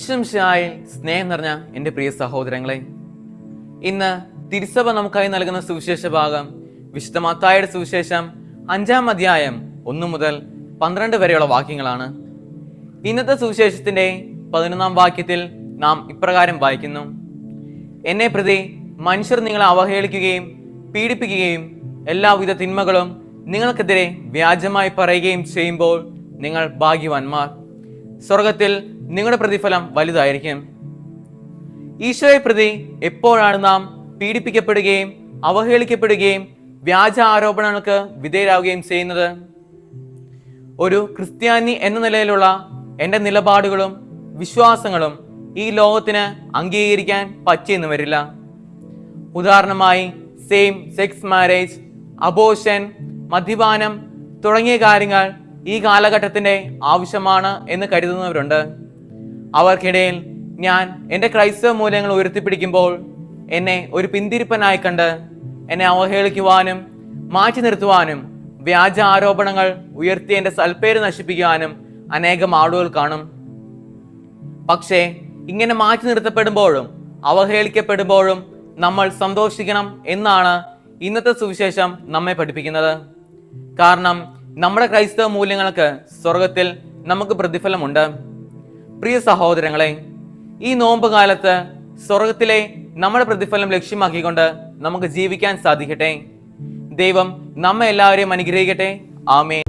ഈശ്വംശായി സ്നേഹം നിറഞ്ഞ എന്റെ പ്രിയ സഹോദരങ്ങളെ ഇന്ന് തിരുസഭ നമുക്കായി നൽകുന്ന സുവിശേഷ ഭാഗം വിശുദ്ധ മത്തായുടെ സുവിശേഷം അഞ്ചാം അധ്യായം ഒന്നു മുതൽ പന്ത്രണ്ട് വരെയുള്ള വാക്യങ്ങളാണ്. ഇന്നത്തെ സുവിശേഷത്തിന്റെ പതിനൊന്നാം വാക്യത്തിൽ നാം ഇപ്രകാരം വായിക്കുന്നു. എന്നെ പ്രതി മനുഷ്യർ നിങ്ങളെ അവഹേളിക്കുകയും പീഡിപ്പിക്കുകയും എല്ലാവിധ തിന്മകളും നിങ്ങൾക്കെതിരെ വ്യാജമായി പറയുകയും ചെയ്യുമ്പോൾ നിങ്ങൾ ഭാഗ്യവാന്മാർ. സ്വർഗത്തിൽ നിങ്ങളുടെ പ്രതിഫലം വലുതായിരിക്കും. ഈശോയെ പ്രതി എപ്പോഴാണ് നാം പീഡിപ്പിക്കപ്പെടുകയും അവഹേളിക്കപ്പെടുകയും വ്യാജ ആരോപണങ്ങൾക്ക് വിധേയരാകുകയും ചെയ്യുന്നത്? ഒരു ക്രിസ്ത്യാനി എന്ന നിലയിലുള്ള എന്റെ നിലപാടുകളും വിശ്വാസങ്ങളും ഈ ലോകത്തിന് അംഗീകരിക്കാൻ പറ്റിയെന്ന് വരില്ല. ഉദാഹരണമായി സെയിം സെക്സ് മാരേജ് അബോഷൻ മദ്യപാനം തുടങ്ങിയ കാര്യങ്ങൾ ഈ കാലഘട്ടത്തിന്റെ ആവശ്യമാണ് എന്ന് കരുതുന്നവരുണ്ട്. അവർക്കിടയിൽ ഞാൻ എന്റെ ക്രൈസ്തവ മൂല്യങ്ങൾ ഉയർത്തിപ്പിടിക്കുമ്പോൾ എന്നെ ഒരു പിന്തിരിപ്പനായി കണ്ട് എന്നെ അവഹേളിക്കുവാനും മാറ്റി നിർത്തുവാനും വ്യാജ ആരോപണങ്ങൾ ഉയർത്തി എന്റെ സൽപ്പേര് നശിപ്പിക്കുവാനും അനേകം ആളുകൾ കാണും. പക്ഷേ ഇങ്ങനെ മാറ്റി നിർത്തപ്പെടുമ്പോഴും അവഹേളിക്കപ്പെടുമ്പോഴും നമ്മൾ സന്തോഷിക്കണം എന്നാണ് ഇന്നത്തെ സുവിശേഷം നമ്മെ പഠിപ്പിക്കുന്നത്. കാരണം നമ്മുടെ ക്രൈസ്തവ മൂല്യങ്ങൾക്ക് സ്വർഗത്തിൽ നമുക്ക് പ്രതിഫലമുണ്ട്. പ്രിയ സഹോദരങ്ങളെ ഈ നോമ്പ് കാലത്ത് സ്വർഗത്തിലെ നമ്മുടെ പ്രതിഫലം ലക്ഷ്യമാക്കിക്കൊണ്ട് നമുക്ക് ജീവിക്കാൻ സാധിക്കട്ടെ. ദൈവം നമ്മെ എല്ലാവരെയും അനുഗ്രഹിക്കട്ടെ. ആമേ